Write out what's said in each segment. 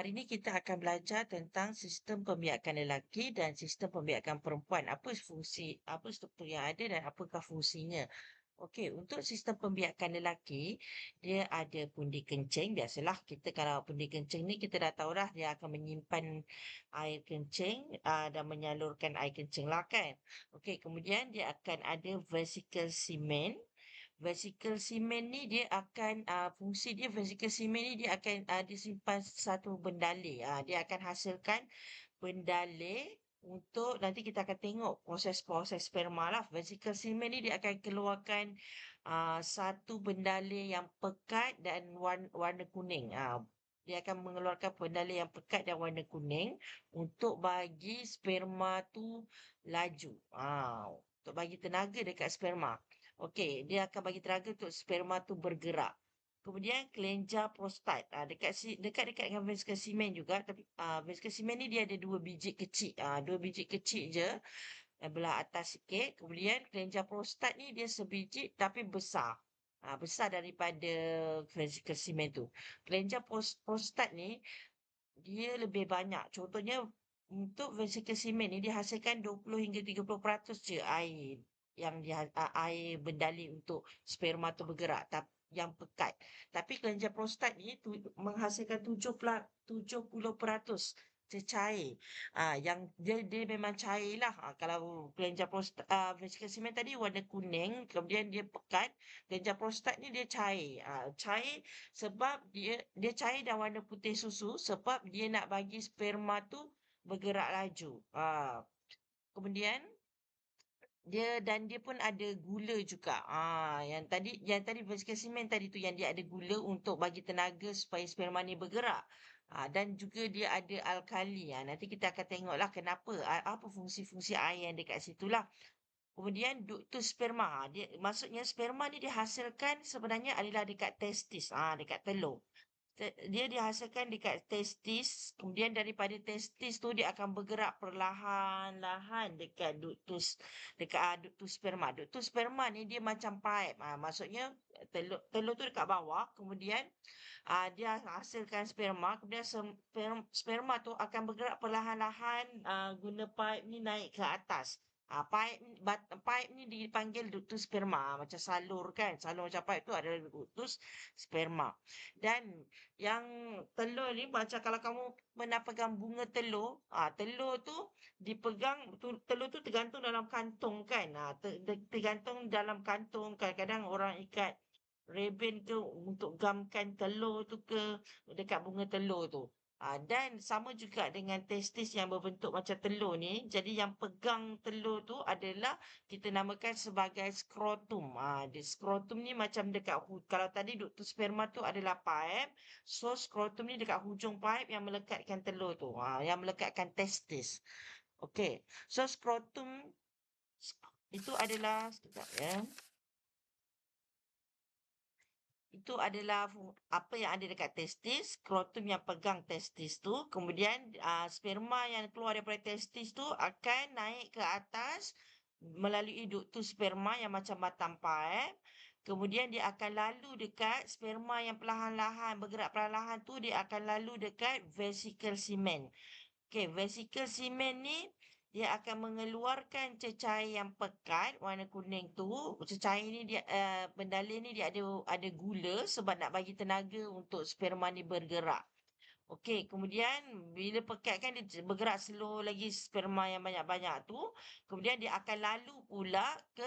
Hari ini kita akan belajar tentang sistem pembiakan lelaki dan sistem pembiakan perempuan. Apa fungsi, apa struktur yang ada dan apakah fungsinya. Okey, untuk sistem pembiakan lelaki, dia ada pundi kencing. Biasalah kita kalau pundi kencing ni kita dah tahu dah dia akan menyimpan air kencing uh, dan menyalurkan air kencing lah kan. Okey, kemudian dia akan ada vesicle semen vesicle semen ni dia akan uh, fungsi dia vesicle semen ni dia akan uh, disimpan satu bendale. Uh, dia akan hasilkan bendale untuk nanti kita akan tengok proses-proses sperma lah. Vesicle semen ni dia akan keluarkan uh, satu bendale yang pekat dan warna, warna kuning. Uh, dia akan mengeluarkan bendale yang pekat dan warna kuning untuk bagi sperma tu laju. Uh, untuk bagi tenaga dekat sperma. Okey, dia akan bagi tenaga untuk sperma tu bergerak. Kemudian kelenjar prostat. Ah dekat dekat dekat dengan vesicle semen juga tapi ah vesicle semen ni dia ada dua biji kecil. Ah dua biji kecil je belah atas sikit. Kemudian kelenjar prostat ni dia sebiji tapi besar. Ah besar daripada vesicle semen tu. Kelenjar prostat ni dia lebih banyak. Contohnya untuk vesicle semen ni dihasilkan 20 hingga 30% je air yang uh, air bendali untuk sperma tu bergerak tapi yang pekat. Tapi kelenjar prostat ni tu, menghasilkan 70 70% cecair. Ah yang dia dia memang cair lah. Ha, kalau kelenjar prostat uh, vesicle semen tadi warna kuning, kemudian dia pekat. Kelenjar prostat ni dia cair. Ah cair sebab dia dia cair dan warna putih susu sebab dia nak bagi sperma tu bergerak laju. Ah kemudian dia dan dia pun ada gula juga. Ah, yang tadi yang tadi vesicle semen tadi tu yang dia ada gula untuk bagi tenaga supaya sperma ni bergerak. Ah, dan juga dia ada alkali. Ah, nanti kita akan tengoklah kenapa apa fungsi-fungsi air yang dekat situlah. Kemudian ductus sperma. Dia maksudnya sperma ni dihasilkan sebenarnya adalah dekat testis, ah dekat telur dia dihasilkan dekat testis kemudian daripada testis tu dia akan bergerak perlahan-lahan dekat ductus dekat uh, ductus sperma. Ductus sperma ni dia macam pipe uh, maksudnya telur telur tu dekat bawah kemudian uh, dia hasilkan sperma. Kemudian sperma, sperma tu akan bergerak perlahan-lahan uh, guna pipe ni naik ke atas Ah, pipe, bat, pipe ni dipanggil ductus sperma. Macam salur kan. Salur macam pipe tu adalah ductus sperma. Dan yang telur ni macam kalau kamu pernah pegang bunga telur. Ah, telur tu dipegang, tu, telur tu tergantung dalam kantung kan. Ah, ter, tergantung dalam kantung. Kadang-kadang orang ikat reben ke untuk gamkan telur tu ke dekat bunga telur tu. Ha, dan sama juga dengan testis yang berbentuk macam telur ni. Jadi yang pegang telur tu adalah kita namakan sebagai skrotum. Ha, di skrotum ni macam dekat, kalau tadi ductus sperma tu adalah pipe. So skrotum ni dekat hujung pipe yang melekatkan telur tu. Ha, yang melekatkan testis. Okay. So skrotum itu adalah, sekejap ya itu adalah apa yang ada dekat testis, skrotum yang pegang testis tu. Kemudian uh, sperma yang keluar daripada testis tu akan naik ke atas melalui ductus sperma yang macam batang pipe. Kemudian dia akan lalu dekat sperma yang perlahan-lahan bergerak perlahan-lahan tu dia akan lalu dekat vesicle semen. Okay, vesicle semen ni dia akan mengeluarkan cecair yang pekat warna kuning tu cecair ni dia uh, bendalin ni dia ada ada gula sebab nak bagi tenaga untuk sperma ni bergerak Okey, kemudian bila pekat kan dia bergerak slow lagi sperma yang banyak-banyak tu. Kemudian dia akan lalu pula ke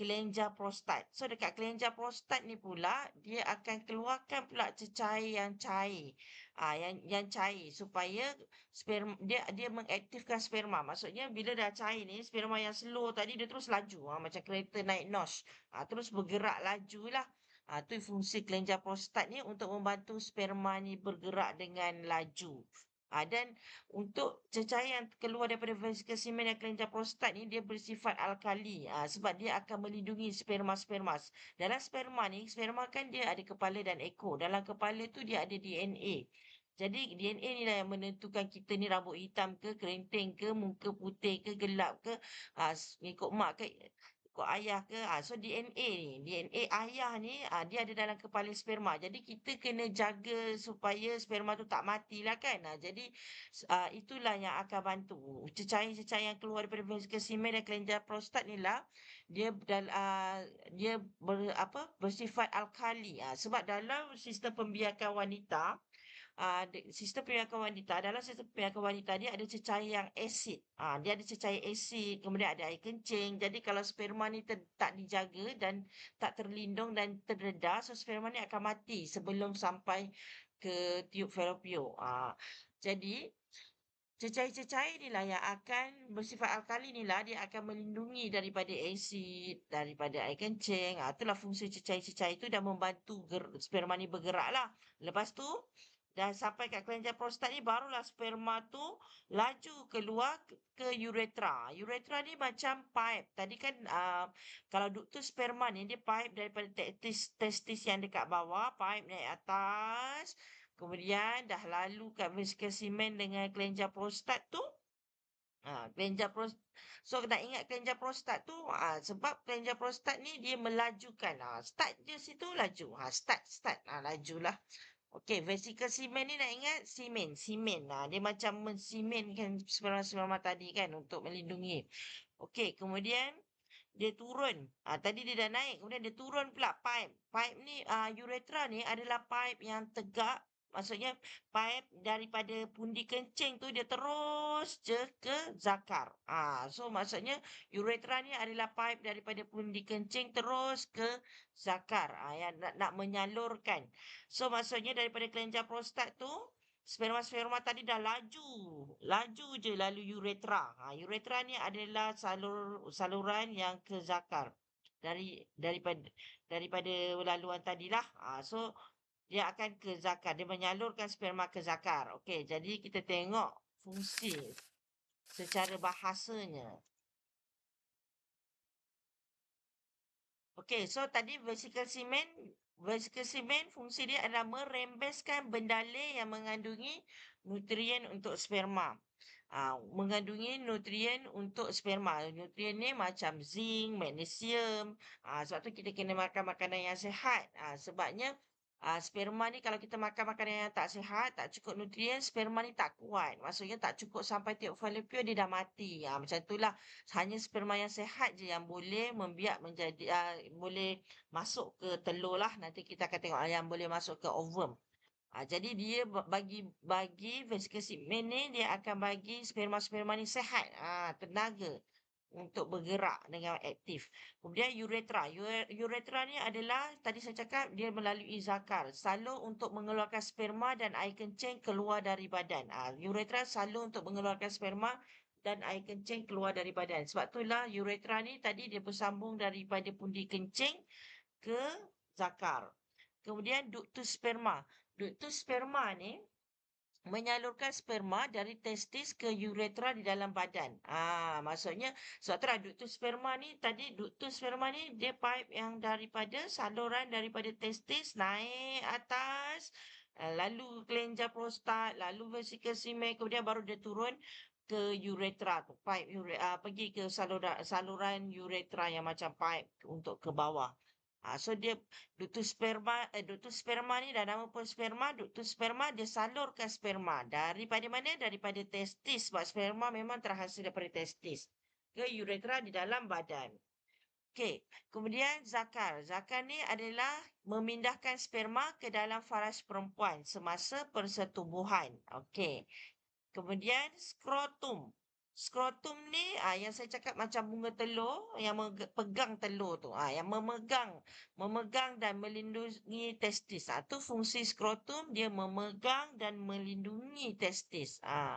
kelenjar prostat. So dekat kelenjar prostat ni pula dia akan keluarkan pula cecair yang cair. Ah yang yang cair supaya sperma dia dia mengaktifkan sperma. Maksudnya bila dah cair ni sperma yang slow tadi dia terus laju ha, macam kereta naik notch. Ha, terus bergerak lajulah. Ha, tu fungsi kelenjar prostat ni untuk membantu sperma ni bergerak dengan laju. Ha, dan untuk cecair yang keluar daripada vesicle semen dan kelenjar prostat ni dia bersifat alkali ha, sebab dia akan melindungi sperma-sperma. Dalam sperma ni, sperma kan dia ada kepala dan ekor. Dalam kepala tu dia ada DNA. Jadi DNA ni lah yang menentukan kita ni rambut hitam ke, kerinting ke, muka putih ke, gelap ke, ha, ikut mak ke. Ikut ayah ke. Ah, so DNA ni, DNA ayah ni ah, dia ada dalam kepala sperma. Jadi kita kena jaga supaya sperma tu tak matilah kan. Ah, jadi ah, itulah yang akan bantu. Cecair-cecair yang keluar daripada vesikel semen dan kelenjar prostat ni lah dia dal, uh, dia ber, apa bersifat alkali. Ah, sebab dalam sistem pembiakan wanita uh, sistem pembiakan wanita dalam sistem pembiakan wanita dia ada cecair yang asid. Uh, dia ada cecair asid, kemudian ada air kencing. Jadi kalau sperma ni ter, tak dijaga dan tak terlindung dan terdedah, so sperma ni akan mati sebelum sampai ke tiub fallopian. Uh, jadi cecair-cecair inilah yang akan bersifat alkali inilah dia akan melindungi daripada asid, daripada air kencing. Itulah fungsi cecair-cecair itu dan membantu sperma ni bergerak lah. Lepas tu, dan sampai kat kelenjar prostat ni barulah sperma tu laju keluar ke, uretra. Uretra ni macam pipe. Tadi kan uh, kalau duktus sperma ni dia pipe daripada testis, testis yang dekat bawah, pipe naik atas. Kemudian dah lalu kat vesikel semen dengan kelenjar prostat tu. Ha, kelenjar prostat. So nak ingat kelenjar prostat tu ha, sebab kelenjar prostat ni dia melajukan. Ha, start je situ laju. Ha, start, start. Ha, lajulah. Okey, vesikel semen ni nak ingat semen, semen. Nah, dia macam mensimenkan sperma-sperma tadi kan untuk melindungi. Okey, kemudian dia turun. Ah tadi dia dah naik, kemudian dia turun pula pipe. Pipe ni ah uretra ni adalah pipe yang tegak Maksudnya pipe daripada pundi kencing tu dia terus je ke zakar. Ah, so maksudnya uretra ni adalah pipe daripada pundi kencing terus ke zakar. Ah, yang nak, nak menyalurkan. So maksudnya daripada kelenjar prostat tu sperma-sperma tadi dah laju. Laju je lalu uretra. Ah, uretra ni adalah salur saluran yang ke zakar. Dari daripada daripada laluan tadilah. Ah, so dia akan ke zakar. Dia menyalurkan sperma ke zakar. Okey, jadi kita tengok fungsi secara bahasanya. Okey, so tadi vesikel semen, vesikel semen fungsi dia adalah merembeskan bendale yang mengandungi nutrien untuk sperma. Uh, mengandungi nutrien untuk sperma. Nutrien ni macam zinc, magnesium. Uh, sebab tu kita kena makan makanan yang sihat. Uh, sebabnya Uh, sperma ni kalau kita makan makanan yang tak sihat, tak cukup nutrien, sperma ni tak kuat. Maksudnya tak cukup sampai tiap fallopian dia dah mati. Uh, macam itulah hanya sperma yang sihat je yang boleh membiak menjadi uh, boleh masuk ke telur lah. Nanti kita akan tengok yang boleh masuk ke ovum. Uh, jadi dia bagi bagi vesikel semen ni dia akan bagi sperma-sperma ni sihat, uh, tenaga untuk bergerak dengan aktif. Kemudian uretra. Uretra ni adalah tadi saya cakap dia melalui zakar. Selalu untuk mengeluarkan sperma dan air kencing keluar dari badan. Ha, uretra selalu untuk mengeluarkan sperma dan air kencing keluar dari badan. Sebab itulah uretra ni tadi dia bersambung daripada pundi kencing ke zakar. Kemudian ductus sperma. Ductus sperma ni menyalurkan sperma dari testis ke uretra di dalam badan. Ah, maksudnya sebab tu ductus sperma ni tadi ductus sperma ni dia pipe yang daripada saluran daripada testis naik atas ah, lalu kelenjar prostat, lalu vesikel semen kemudian baru dia turun ke uretra tu pipe ure, uh, pergi ke saluran saluran uretra yang macam pipe untuk ke bawah. Ha, so dia ductus sperma, eh, ductus sperma ni dah nama pun sperma, ductus sperma dia salurkan sperma daripada mana? Daripada testis. Sebab sperma memang terhasil daripada testis ke uretra di dalam badan. Okey, kemudian zakar. Zakar ni adalah memindahkan sperma ke dalam faras perempuan semasa persetubuhan. Okey. Kemudian skrotum. Skrotum ni ah yang saya cakap macam bunga telur yang pegang telur tu. Ah yang memegang memegang dan melindungi testis. Ah tu fungsi skrotum dia memegang dan melindungi testis. Ah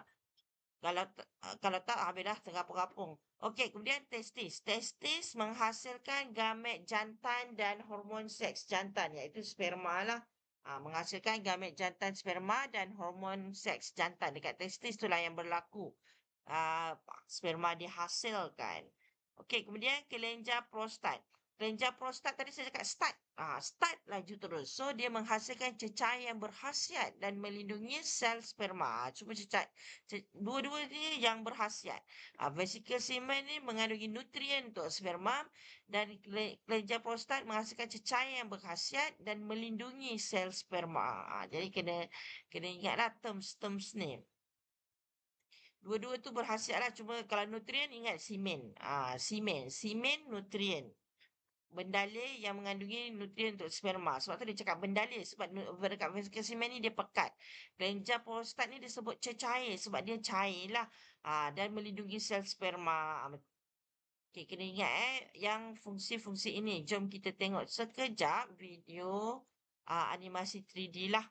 kalau ah, kalau tak habis dah terapung-apung. Okey, kemudian testis. Testis menghasilkan gamet jantan dan hormon seks jantan iaitu sperma lah. Ah, menghasilkan gamet jantan sperma dan hormon seks jantan dekat testis itulah yang berlaku uh, sperma dihasilkan. Okey, kemudian kelenjar prostat. kelenjar prostat tadi saya cakap start. Ah, start laju terus. So dia menghasilkan cecair yang berkhasiat dan melindungi sel sperma. Ah, cuma cecair. Dua-dua ni yang berkhasiat. Ah, vesicle semen ni mengandungi nutrien untuk sperma dan kelenjar prostat menghasilkan cecair yang berkhasiat dan melindungi sel sperma. Ah, jadi kena kena ingatlah terms-terms ni. Dua-dua tu berkhasiat lah. Cuma kalau nutrien ingat semen. Ah, semen. Semen nutrien bendalih yang mengandungi nutrien untuk sperma. Sebab tu dia cakap bendalih sebab dekat vesicle semen ni dia pekat. Kelenjar prostat ni disebut cecair sebab dia cair lah. Ha, dan melindungi sel sperma. Okay, kena ingat eh yang fungsi-fungsi ini. Jom kita tengok sekejap video uh, animasi 3D lah.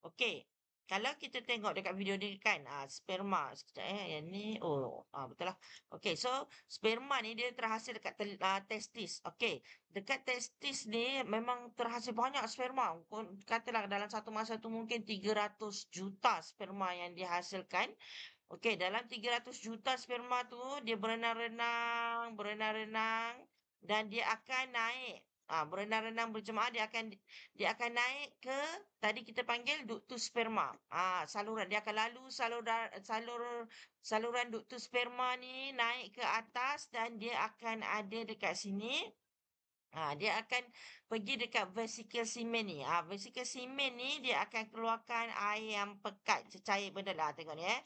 Okay. Kalau kita tengok dekat video ni kan, ah, sperma. Sekejap eh, yang ni. Oh, ah, betul lah. Okay, so sperma ni dia terhasil dekat tel, ah, testis. Okay, dekat testis ni memang terhasil banyak sperma. Katalah dalam satu masa tu mungkin 300 juta sperma yang dihasilkan. Okay, dalam 300 juta sperma tu dia berenang-renang, berenang-renang dan dia akan naik Ah, berenang-renang berjemaah dia akan dia akan naik ke tadi kita panggil ductus sperma. Ah, saluran dia akan lalu saluran salur saluran ductus sperma ni naik ke atas dan dia akan ada dekat sini. Ah, dia akan pergi dekat vesicle semen ni. Ah, vesicle semen ni dia akan keluarkan air yang pekat cecair benda lah tengok ni eh.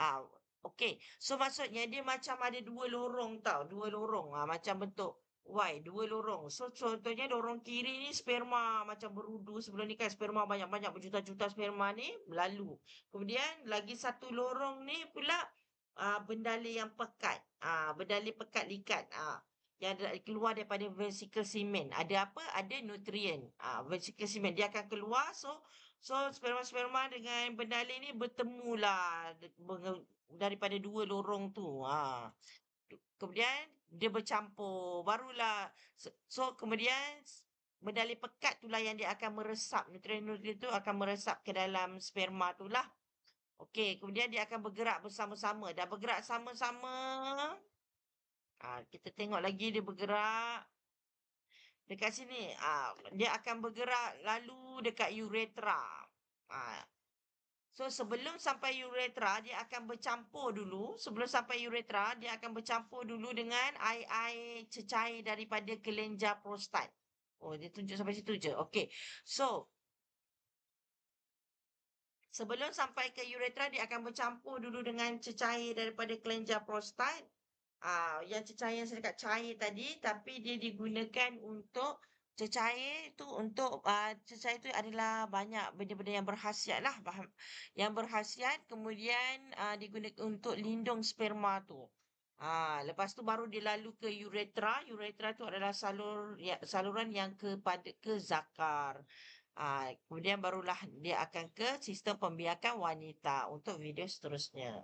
Ah, okey. So maksudnya dia macam ada dua lorong tau, dua lorong ah macam bentuk Y, dua lorong. So, contohnya lorong kiri ni sperma macam berudu. Sebelum ni kan sperma banyak-banyak berjuta-juta sperma ni lalu. Kemudian lagi satu lorong ni pula uh, bendali yang pekat. Uh, bendali pekat likat. Uh, yang keluar daripada vesicle semen. Ada apa? Ada nutrien. Uh, vesicle semen. Dia akan keluar. So, so sperma-sperma dengan bendali ni bertemulah daripada dua lorong tu. Uh. Kemudian dia bercampur. Barulah. So, kemudian medali pekat itulah yang dia akan meresap. Nutrien-nutrien itu akan meresap ke dalam sperma itulah. Okey, kemudian dia akan bergerak bersama-sama. Dah bergerak sama-sama. Ha, kita tengok lagi dia bergerak. Dekat sini, ha, dia akan bergerak lalu dekat uretra. Ha, So sebelum sampai uretra dia akan bercampur dulu. Sebelum sampai uretra dia akan bercampur dulu dengan air-air cecair daripada kelenjar prostat. Oh dia tunjuk sampai situ je. Okay. So sebelum sampai ke uretra dia akan bercampur dulu dengan cecair daripada kelenjar prostat. Ah, yang cecair yang saya cakap cair tadi tapi dia digunakan untuk cecair tu untuk uh, cecair tu adalah banyak benda-benda yang berkhasiat lah yang berkhasiat kemudian uh, digunakan untuk lindung sperma tu. Uh, lepas tu baru dia lalu ke uretra. Uretra tu adalah salur ya, saluran yang kepada ke zakar uh, kemudian barulah dia akan ke sistem pembiakan wanita untuk video seterusnya